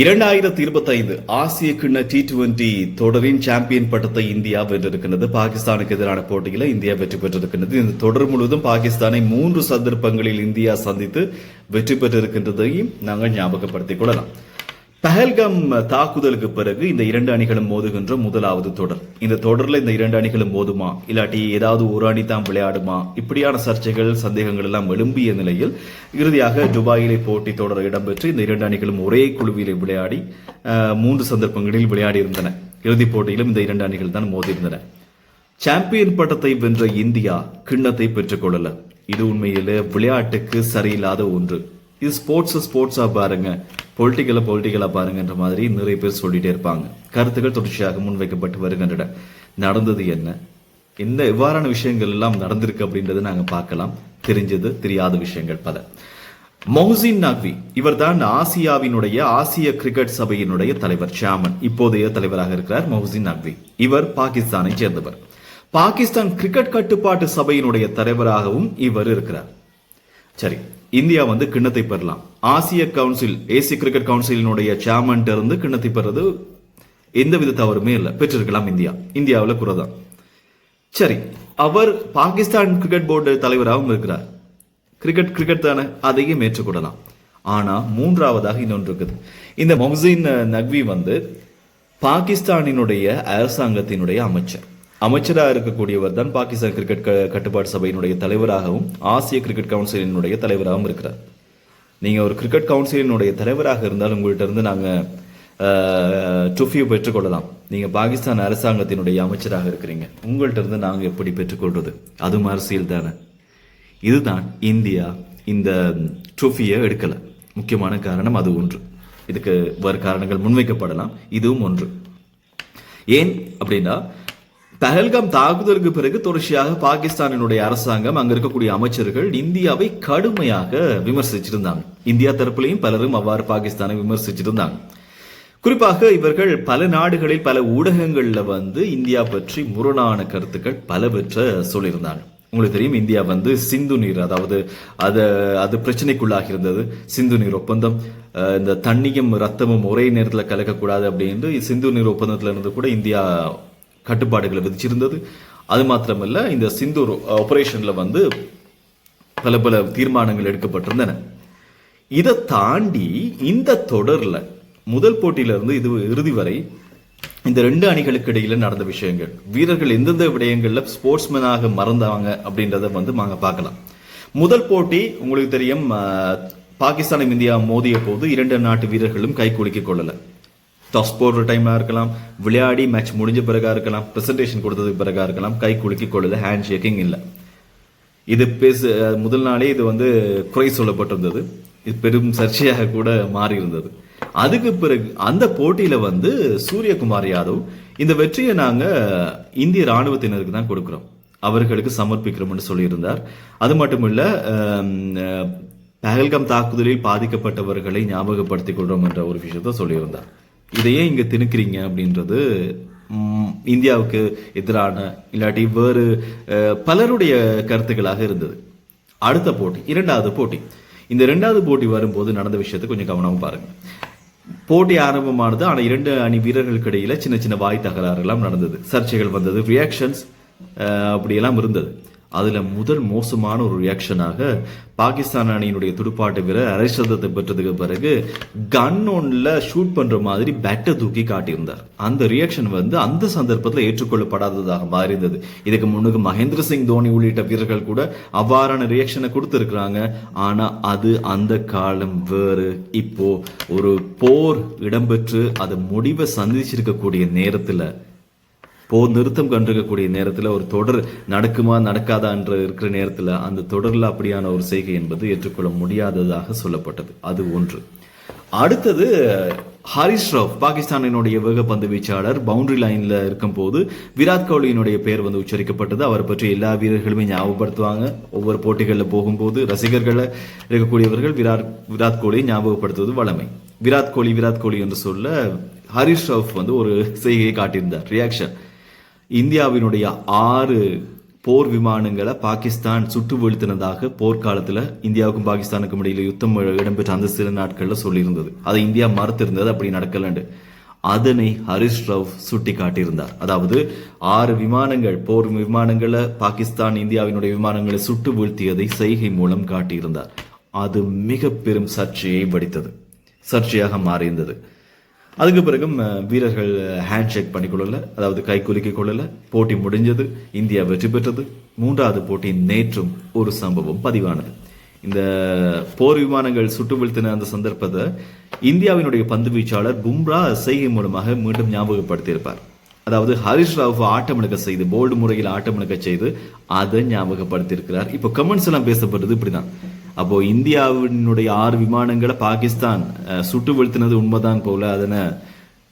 இரண்டாயிரத்தி இருபத்தைந்து ஆசிய கிண்ண டி டுவெண்டி தொடரின் சாம்பியன் பட்டத்தை இந்தியா வென்றிருக்கிறது. பாகிஸ்தானுக்கு எதிரான போட்டியில் இந்தியா வெற்றி பெற்றிருக்கின்றது இந்த தொடர் முழுவதும் பாகிஸ்தானை மூன்று சந்தர்ப்பங்களில் இந்தியா சந்தித்து வெற்றி பெற்றிருக்கின்றதையும் நாங்கள் ஞாபகப்படுத்திக் கொள்ளலாம். பஹல்காம் தாக்குதலுக்கு பிறகு இந்த இரண்டு அணிகளும் மோதுகின்ற முதலாவது தொடர். இந்த தொடர்ல இந்த இரண்டு அணிகளும் மோதுமா? இல்லாட்டி ஏதாவது ஒரு அணி தான் விளையாடுமா? இப்படியான சர்ச்சைகள் சந்தேகங்கள் எல்லாம் எழும்பிய நிலையில் இறுதியாக துபாயிலே போட்டி தொடர் இடம்பெற்று இந்த இரண்டு அணிகளும் ஒரே குழுவிலே விளையாடி மூன்று சந்தர்ப்பங்களில் விளையாடி இருந்தன இறுதிப் போட்டியிலும் இந்த இரண்டு அணிகள் தான் மோதியிருந்தன. சாம்பியன் பட்டத்தை வென்ற இந்தியா கிண்ணத்தை பெற்றுக்கொள்ளல இது உண்மையிலே விளையாட்டுக்கு சரியில்லாத ஒன்று. இது ஸ்போர்ட்ஸ் ஸ்போர்ட்ஸா பாருங்க. பொலிட்டிக்கலா பொலிட்டிக்கலா பாருங்கன்ற மாதிரி நிறைய பேர் சொல்லிட்டே இருப்பாங்க. கருத்துக்கள் தொடர்ச்சியாக முன்வைக்கப்பட்டு வருகின்றன. நடந்தது என்ன? இந்த எவ்வாறான விஷயங்கள் எல்லாம் நடந்திருக்கு அப்படின்றத நாங்கள் பார்க்கலாம். தெரிஞ்சது தெரியாத விஷயங்கள் பல. மௌசின் நக்வி இவர்தான் ஆசியாவினுடைய ஆசிய கிரிக்கெட் சபையினுடைய தலைவர் சேர்மன் இப்போதைய தலைவராக இருக்கிறார் மௌசின் நக்வி. இவர் பாகிஸ்தானை சேர்ந்தவர். பாகிஸ்தான் கிரிக்கெட் கட்டுப்பாட்டு சபையினுடைய தலைவராகவும் இவர் இருக்கிறார். சரி இந்தியா வந்து கிண்ணத்தை பெறலாம். ஆசிய கவுன்சில் ஏசிய கிரிக்கெட் கவுன்சிலினுடைய சேர்மன் இருந்து கிண்ணத்தை பெறது எந்தவித தவறுமே இல்லை. பெற்றிருக்கலாம் இந்தியா. இந்தியாவில் குறைதான். சரி அவர் பாகிஸ்தான் கிரிக்கெட் போர்டு தலைவராகவும் இருக்கிறார். கிரிக்கெட் கிரிக்கெட் தானே? அதையும் ஏற்றுக்கொள்ளலாம். ஆனா மூன்றாவதாக இன்னொன்று இருக்குது. இந்த மொஹசின் நக்வி வந்து பாகிஸ்தானினுடைய அரசாங்கத்தினுடைய அமைச்சர். அமைச்சராக இருக்கக்கூடியவர் தான் பாகிஸ்தான் கிரிக்கெட் கட்டுப்பாட்டு சபையினுடைய தலைவராகவும் ஆசிய கிரிக்கெட் கவுன்சிலினுடைய தலைவராகவும் இருக்கிறார். நீங்கள் ஒரு கிரிக்கெட் கவுன்சிலினுடைய தலைவராக இருந்தால் உங்கள்கிட்ட இருந்து நாங்கள் ட்ரோஃபியை பெற்றுக்கொள்ளலாம். நீங்கள் பாகிஸ்தான் அரசாங்கத்தினுடைய அமைச்சராக இருக்கிறீங்க. உங்கள்கிட்ட இருந்து நாங்கள் எப்படி பெற்றுக்கொள்வது அதுவும் அரசியல் தானே. இதுதான் இந்தியா இந்த ட்ரோஃபியை எடுக்கலை. முக்கியமான காரணம் அது ஒன்று. இதுக்கு வேறு காரணங்கள் முன்வைக்கப்படலாம். இதுவும் ஒன்று. ஏன் அப்படின்னா பஹல்காம் தாக்குதலுக்கு பிறகு தொடர்ச்சியாக பாகிஸ்தானினுடைய அரசாங்கம் அங்க இருக்கக்கூடிய அமைச்சர்கள் இந்தியாவை கடுமையாக விமர்சிச்சிருந்தாங்க. இந்தியா தரப்புலையும் பலரும் அவ்வாறு பாகிஸ்தானை விமர்சிச்சிருந்தாங்க. குறிப்பாக இவர்கள் பல நாடுகளில் பல ஊடகங்கள்ல வந்து இந்தியா பற்றி முரணான கருத்துக்கள் பலவற்றை சொல்லியிருந்தாங்க. உங்களுக்கு தெரியும் இந்தியா வந்து சிந்து நீர் அதாவது அது அது பிரச்சனைக்குள்ளாக இருந்தது சிந்து நீர் ஒப்பந்தம் இந்த தண்ணியும் ரத்தமும் ஒரே நேரத்தில் கலக்கக்கூடாது அப்படின்னு சிந்து நீர் ஒப்பந்தத்துல இருந்து கூட இந்தியா கட்டுப்பாடுகளை விதிச்சிருந்தது. அது மாத்திரமல்ல இந்த சிந்தூர் ஆபரேஷன்ல வந்து பல பல தீர்மானங்கள் எடுக்கப்பட்டிருந்தன. இதை தாண்டி இந்த தொடர்ல முதல் போட்டியிலிருந்து இது இறுதி வரை இந்த ரெண்டு அணிகளுக்கு இடையில நடந்த விஷயங்கள் வீரர்கள் எந்தெந்த விடயங்கள்ல ஸ்போர்ட்ஸ்மேனாக மறந்தாங்க அப்படின்றத வந்து நாங்க பார்க்கலாம். முதல் போட்டி உங்களுக்கு தெரியும் பாகிஸ்தானும் இந்தியா மோதிய போது இரண்டு நாட்டு வீரர்களும் கை குலுக்கிக் கொள்ளல. டாஸ் போடுற டைமாக இருக்கலாம். விளையாடி மேட்ச் முடிஞ்ச பிறகா இருக்கலாம். ப்ரெசன்டேஷன் கொடுத்ததுக்கு பிறகா இருக்கலாம். கை குலுக்கி கொள்ளுது ஹேண்ட் ஷேக்கிங் இல்லை. இது பேசு முதல் நாளே இது வந்து குறை சொல்லப்பட்டிருந்தது. இது பெரும் சர்ச்சையாக கூட மாறி இருந்தது அதுக்கு பிறகு அந்த போட்டியில வந்து சூரியகுமார் யாதவ் இந்த வெற்றியை நாங்க இந்திய ராணுவத்தினருக்கு தான் கொடுக்குறோம். அவர்களுக்கு சமர்ப்பிக்கிறோம்னு சொல்லியிருந்தார். அது மட்டும் இல்லை பஹல்காம் தாக்குதலில் பாதிக்கப்பட்டவர்களை ஞாபகப்படுத்திக் கொள்றோம் என்ற ஒரு விஷயத்த சொல்லியிருந்தார். இதையே இங்கே திணிக்கிறீங்க அப்படின்றது இந்தியாவுக்கு எதிரான இல்லாட்டி வேறு பலருடைய கருத்துக்களாக இருந்தது. அடுத்த போட்டி இரண்டாவது போட்டி. இந்த இரண்டாவது போட்டி வரும்போது நடந்த விஷயத்தை கொஞ்சம் கவனமாக பாருங்கள் போட்டி ஆரம்பமானது ஆனால் இரண்டு அணி வீரர்களுக்கு இடையில சின்ன சின்ன வாய் தகராறுலாம் நடந்தது. சர்ச்சைகள் வந்தது ரியாக்ஷன்ஸ் அப்படியெல்லாம் இருந்தது. அதுல முதல் மோசமான ஒரு ரியாக்ஷனாக பாகிஸ்தான் அணியினுடைய துடுப்பாட்ட வீரர் அரைசதத்தை பெற்றதுக்கு பிறகு கன் ஒன்ல ஷூட் பண்ற மாதிரி பேட்டை தூக்கி காட்டியிருந்தார். அந்த ரியாக்ஷன் வந்து அந்த சந்தர்ப்பத்தில் ஏற்றுக்கொள்ளப்படாததாக மாறி இருந்தது இதுக்கு முன்னுக்கு மகேந்திர சிங் தோனி உள்ளிட்ட வீரர்கள் கூட அவ்வாறான ரியாக்ஷனை கொடுத்துருக்குறாங்க. ஆனா அது அந்த காலம் வேறு. இப்போ ஒரு போர் இடம்பெற்று அது முடிவை சந்திச்சிருக்கக்கூடிய நேரத்துல போர் நிறுத்தம் கண்டிருக்கக்கூடிய நேரத்தில் ஒரு தொடர் நடக்குமா நடக்காதா என்று இருக்கிற நேரத்தில் அந்த தொடரில் அப்படியான ஒரு செய்கை என்பது ஏற்றுக்கொள்ள முடியாததாக சொல்லப்பட்டது. அது ஒன்று. அடுத்தது ஹாரிஸ் ராவ் பாகிஸ்தானினுடைய வேகப்பந்து வீச்சாளர் பவுண்டரி லைன்ல இருக்கும்போது விராட் கோலியினுடைய பெயர் வந்து உச்சரிக்கப்பட்டது. அவரை பற்றி எல்லா வீரர்களுமே ஞாபகப்படுத்துவாங்க. ஒவ்வொரு போட்டிகளில் போகும்போது ரசிகர்களை இருக்கக்கூடியவர்கள் விராட் விராட் கோலியை ஞாபகப்படுத்துவது வழமை. விராட் கோலி விராட் கோலி என்று சொல்ல ஹரிஷ் ராவ் வந்து ஒரு செய்கையை காட்டியிருந்தார். ரியாக்ஷன் இந்தியாவினுடைய ஆறு போர் விமானங்களை பாகிஸ்தான் சுட்டு வீழ்த்தினதாக போர்க்காலத்தில் இந்தியாவுக்கும் பாகிஸ்தானுக்கும் இடையில யுத்தம் இடம்பெற்ற அந்த சில நாட்களில் சொல்லியிருந்தது. அதை இந்தியா மறுத்திருந்தது அப்படி நடக்கலண்டு அதனை ஹரிஷ் ராவ் சுட்டி காட்டியிருந்தார் அதாவது ஆறு விமானங்கள் போர் விமானங்களை பாகிஸ்தான் இந்தியாவினுடைய விமானங்களை சுட்டு வீழ்த்தியதை செய்கை மூலம் காட்டியிருந்தார். அது மிக பெரும் சர்ச்சையை வடித்தது. சர்ச்சையாக மாறியிருந்தது. அதுக்கு பிறகும் வீரர்கள் ஹேண்ட் ஷேக் பண்ணிக்கொள்ளல. அதாவது கை குலுக்கிக் கொள்ளலை போட்டி முடிஞ்சது. இந்தியா வெற்றி பெற்றது. மூன்றாவது போட்டி நேற்றும் ஒரு சம்பவம் பதிவானது. இந்த போர் விமானங்கள் சுட்டு வீழ்த்தின அந்த சந்தர்ப்பத்தை இந்தியாவினுடைய பந்து வீச்சாளர் பும்ரா செய்கை மூலமாக மீண்டும் ஞாபகப்படுத்தியிருப்பார். அதாவது ஹரிஷ் ராவ் ஆட்டமிழக்க செய்து போல்டு முறையில் ஆட்டமிழக்க செய்து அதை ஞாபகப்படுத்தியிருக்கிறார். இப்போ கமெண்ட்ஸ் எல்லாம் பேசப்படுறது இப்படிதான். அப்போ இந்தியாவினுடைய ஆறு விமானங்களை பாகிஸ்தான் சுட்டு வீழ்த்தினது உண்மைதான் போல அதனை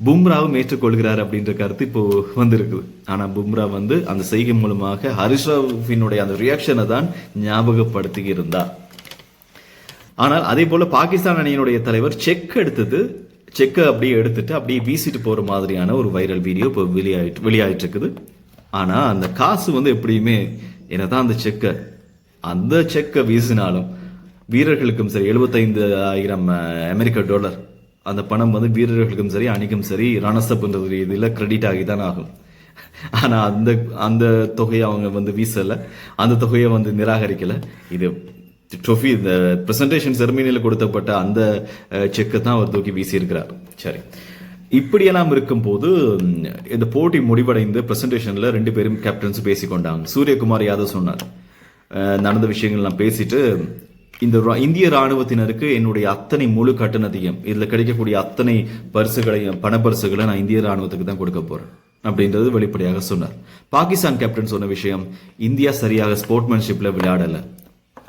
பும்ராவும் ஏற்றுக்கொள்கிறார் அப்படின்ற கருத்து இப்போ வந்திருக்குது. ஆனா பும்ரா வந்து அந்த செய்கை மூலமாக ஹரிஷ்ராவினுடைய அந்த ரியாக்ஷனை தான் ஞாபகப்படுத்தி இருந்தார் ஆனால் அதே போல பாகிஸ்தான் அணியினுடைய தலைவர் செக் எடுத்தது செக்கை அப்படியே எடுத்துட்டு அப்படியே வீசிட்டு போற மாதிரியான ஒரு வைரல் வீடியோ இப்போ வெளியாயிட்டு வெளியாயிட்டு இருக்குது ஆனா அந்த காசு வந்து எப்படியுமே என்னதான் அந்த செக்கை அந்த செக்கை வீசினாலும் வீரர்களுக்கும் சரி எழுபத்தைந்து ஆயிரம் அமெரிக்க டாலர். அந்த பணம் வந்து வீரர்களுக்கும் சரி அணிக்கும் சரி ரணசப்ன்ற இதில் கிரெடிட் ஆகி தான் ஆகும். ஆனால் அந்த அந்த தொகையை அவங்க வந்து வீசலை. அந்த தொகையை வந்து நிராகரிக்கலை. இது ட்ரோஃபி இந்த ப்ரெசன்டேஷன் செரமனியில் கொடுத்தப்பட்ட அந்த செக்கை தான் அவர் தூக்கி வீசியிருக்கிறார். சரி. இப்படியெல்லாம் இருக்கும்போது இந்த போட்டி முடிவடைந்து ப்ரெசன்டேஷனில் ரெண்டு பேரும் கேப்டன்ஸ் பேசிக்கொண்டாங்க. சூரியகுமார் யாதவ் சொன்னார். நடந்த விஷயங்கள்லாம் பேசிட்டு இந்த இந்திய ராணுவத்தினருக்கு என்னுடைய அத்தனை முழு கட்டணத்தையும் இதில் கிடைக்கக்கூடிய அத்தனை பரிசுகளையும் பணப்பரிசுகளை நான் இந்திய ராணுவத்துக்கு தான் கொடுக்க போறேன் அப்படின்றது வெளிப்படையாக சொன்னார். பாகிஸ்தான் கேப்டன் சொன்ன விஷயம் இந்தியா சரியாக ஸ்போர்ட்மேன்ஷிப்ல விளையாடல.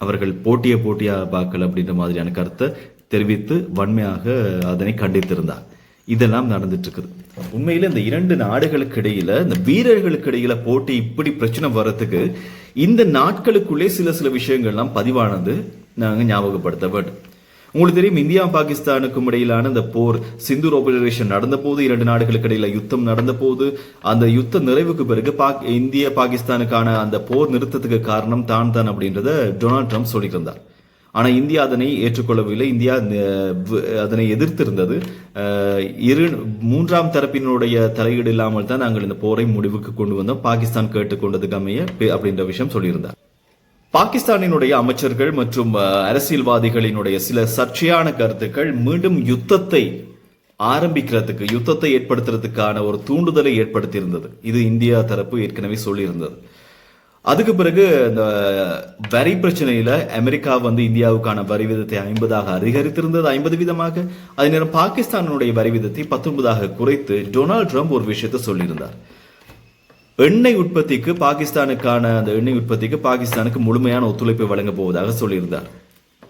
அவர்கள் போட்டியை போட்டியாக பார்க்கல அப்படின்ற மாதிரியான கருத்தை தெரிவித்து வன்மையாக அதனை கண்டித்திருந்தார். இதெல்லாம் நடந்துட்டு இருக்குது உண்மையில இந்த இரண்டு நாடுகளுக்கு இடையில இந்த வீரர்களுக்கு இடையில போட்டி இப்படி பிரச்சனை வர்றதுக்கு இந்த நாட்களுக்குள்ளே சில சில விஷயங்கள்லாம் பதிவானது நாங்கள் ஞாபகப்படுத்த வேண்டும் உங்களுக்கு தெரியும் இந்தியா பாகிஸ்தானுக்கும் இடையிலான இந்த போர் சிந்து ஆபரேஷன் நடந்த போது இரண்டு நாடுகளுக்கு இடையில யுத்தம் நடந்த போது அந்த யுத்த நிறைவுக்கு பிறகு பாக் இந்திய பாகிஸ்தானுக்கான அந்த போர் நிறுத்தத்துக்கு காரணம் தான் தான் அப்படின்றத டொனால்ட் ட்ரம்ப் சொல்லியிருந்தார் ஆனால் இந்தியா அதனை ஏற்றுக்கொள்ளவில்லை. இந்தியா அதனை எதிர்த்திருந்தது. இரு மூன்றாம் தரப்பினுடைய தலையீடு இல்லாமல் தான் நாங்கள் இந்த போரை முடிவுக்கு கொண்டு வந்தோம். பாகிஸ்தான் கேட்டுக்கொண்டதுக்கு அமைய அப்படின்ற விஷயம் சொல்லியிருந்தார். பாகிஸ்தானினுடைய அமைச்சர்கள் மற்றும் அரசியல்வாதிகளினுடைய சில சர்ச்சையான கருத்துக்கள் மீண்டும் யுத்தத்தை ஆரம்பிக்கிறதுக்கு யுத்தத்தை ஏற்படுத்துறதுக்கான ஒரு தூண்டுதலை ஏற்படுத்தியிருந்தது. இது இந்தியா தரப்பு ஏற்கனவே சொல்லியிருந்தது. அதுக்கு பிறகு இந்த வரி பிரச்சனையில அமெரிக்கா வந்து இந்தியாவுக்கான வரி விதத்தை ஐம்பதாக அதிகரித்திருந்தது ஐம்பது வீதமாக. அதே நேரம் பாகிஸ்தானுடைய வரி விதத்தை பத்தொன்பதாக குறைத்து டொனால்ட் ட்ரம்ப் ஒரு விஷயத்தை சொல்லியிருந்தார். எண்ணெய் உற்பத்திக்கு பாகிஸ்தானுக்கான அந்த எண்ணெய் உற்பத்திக்கு பாகிஸ்தானுக்கு முழுமையான ஒத்துழைப்பு வழங்க போவதாக சொல்லியிருந்தார்.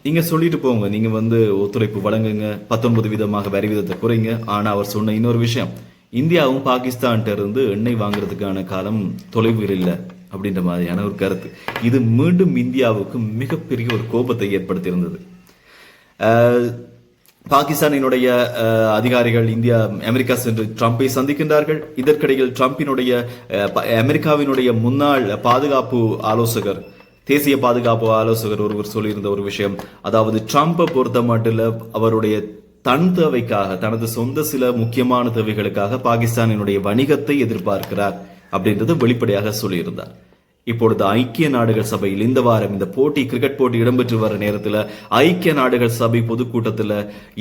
நீங்க சொல்லிட்டு போங்க. நீங்க வந்து ஒத்துழைப்பு வழங்குங்க. பத்தொன்பது விதமாக வரி விதத்தை குறைங்க. ஆனா அவர் சொன்ன இன்னொரு விஷயம். இந்தியாவும் பாகிஸ்தான்கிட்ட இருந்து எண்ணெய் வாங்குறதுக்கான காலம் தொலைவில் இல்லை அப்படின்ற மாதிரியான ஒரு கருத்து. இது மீண்டும் இந்தியாவுக்கு மிகப்பெரிய ஒரு கோபத்தை ஏற்படுத்தியிருந்தது. பாகிஸ்தானினுடைய அதிகாரிகள் இந்தியா அமெரிக்கா சென்று ட்ரம்பை சந்திக்கின்றார்கள். இதற்கிடையில் ட்ரம்பினுடைய அமெரிக்காவினுடைய முன்னாள் பாதுகாப்பு ஆலோசகர் தேசிய பாதுகாப்பு ஆலோசகர் ஒருவர் சொல்லியிருந்த ஒரு விஷயம். அதாவது ட்ரம்ப்பை பொறுத்த மட்டும் அவருடைய தன் தேவைக்காக தனது சொந்த சில முக்கியமான தேவைகளுக்காக பாகிஸ்தானினுடைய வணிகத்தை எதிர்பார்க்கிறார் அப்படின்றது வெளிப்படையாக சொல்லியிருந்தார். இப்பொழுது ஐக்கிய நாடுகள் சபையில் இந்த வாரம் இந்த போட்டி கிரிக்கெட் போட்டி இடம்பெற்று வர நேரத்தில் ஐக்கிய நாடுகள் சபை பொதுக்கூட்டத்தில்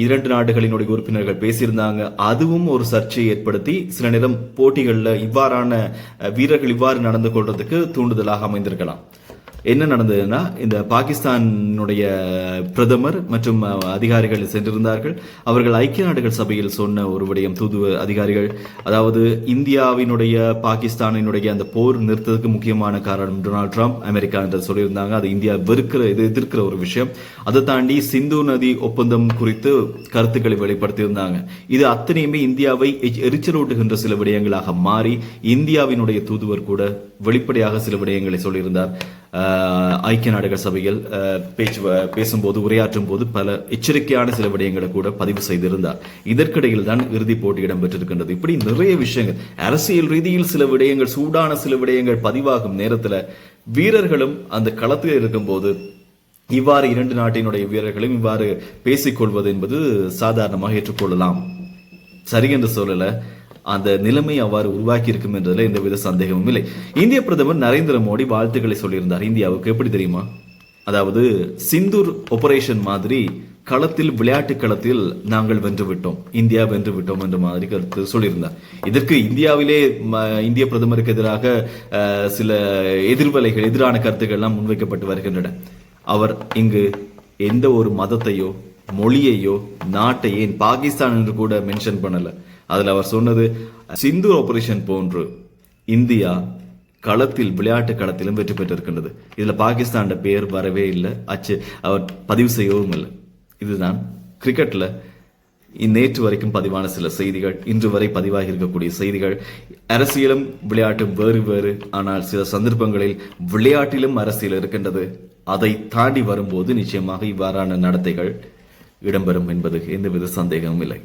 இரண்டு நாடுகளினுடைய உறுப்பினர்கள் பேசியிருந்தாங்க. அதுவும் ஒரு சர்ச்சையை ஏற்படுத்தி சில நேரம் போட்டிகளில் இவ்வாறான வீரர்கள் இவ்வாறு நடந்து கொள்றதுக்கு தூண்டுதலாக அமைந்திருக்கலாம். என்ன நடந்ததுன்னா இந்த பாகிஸ்தானுடைய பிரதமர் மற்றும் அதிகாரிகள் சென்றிருந்தார்கள். அவர்கள் ஐக்கிய நாடுகள் சபையில் சொன்ன ஒரு விடயம் தூதுவ அதிகாரிகள். அதாவது இந்தியாவினுடைய பாகிஸ்தானினுடைய அந்த போர் நிறுத்தத்துக்கு முக்கியமான காரணம் டொனால்ட் ட்ரம்ப் அமெரிக்கா என்று சொல்லியிருந்தாங்க. அது இந்தியா வெறுக்கிற இது எதிர்க்கிற ஒரு விஷயம். அதை தாண்டி சிந்து நதி ஒப்பந்தம் குறித்து கருத்துக்களை வெளிப்படுத்தியிருந்தாங்க. இது அத்தனையுமே இந்தியாவை எரிச்சலூட்டுகின்ற சில விடயங்களாக மாறி இந்தியாவினுடைய தூதுவர் கூட வெளிப்படையாக சில விடயங்களை சொல்லியிருந்தார். ஐக்கிய நாடுகள் சபையில் பேச்சு வ- பேசும்போது உரையாற்றும் போது பல எச்சரிக்கையான சில விடயங்களை கூட பதிவு செய்திருந்தார். இதற்கிடையில் தான் இறுதிப் போட்டி இடம்பெற்றிருக்கின்றது. இப்படி நிறைய விஷயங்கள் அரசியல் ரீதியில் சில விடயங்கள் சூடான சில விடயங்கள் பதிவாகும் நேரத்துல வீரர்களும் அந்த களத்தில் இருக்கும்போது இவ்வாறு இரண்டு நாட்டினுடைய வீரர்களும் இவ்வாறு பேசிக்கொள்வது என்பது சாதாரணமாக ஏற்றுக்கொள்ளலாம். சரி என்று சொல்லலை. அந்த நிலைமை அவ்வாறு உருவாக்கி இருக்கும் என்றதுல எந்தவித சந்தேகமும் இல்லை. இந்திய பிரதமர் நரேந்திர மோடி வாழ்த்துக்களை சொல்லியிருந்தார். இந்தியாவுக்கு எப்படி தெரியுமா? அதாவது சிந்தூர் ஆபரேஷன் மாதிரி களத்தில் விளையாட்டு களத்தில் நாங்கள் வென்று விட்டோம். இந்தியா வென்று விட்டோம் என்ற மாதிரி கருத்து சொல்லியிருந்தார். இதற்கு இந்தியாவிலே ம, இந்திய பிரதமருக்கு எதிராக சில எதிர்வலைகள் எதிரான கருத்துக்கள் எல்லாம் முன்வைக்கப்பட்டு வருகின்றன. அவர் இங்கு எந்த ஒரு மதத்தையோ மொழியையோ நாட்டை ஏன் பாகிஸ்தான் என்று கூட மென்ஷன் பண்ணல. அதில் அவர் சொன்னது சிந்து ஆபரேஷன் போன்று இந்தியா களத்தில் விளையாட்டு களத்திலும் வெற்றி பெற்றிருக்கின்றது. இதில் பாகிஸ்தான பேர் வரவே இல்லை. அச்சு அவர் பதிவு செய்யவும் இல்லை. இதுதான் கிரிக்கெட்டில் நேற்று வரைக்கும் பதிவான சில செய்திகள். இன்று வரை பதிவாகி இருக்கக்கூடிய செய்திகள். அரசியலும் விளையாட்டும் வேறு வேறு. ஆனால் சில சந்தர்ப்பங்களில் விளையாட்டிலும் அரசியல் இருக்கின்றது. அதை தாண்டி வரும்போது நிச்சயமாக இவ்வாறான நடத்தைகள் இடம்பெறும் என்பது எந்தவித சந்தேகமும் இல்லை.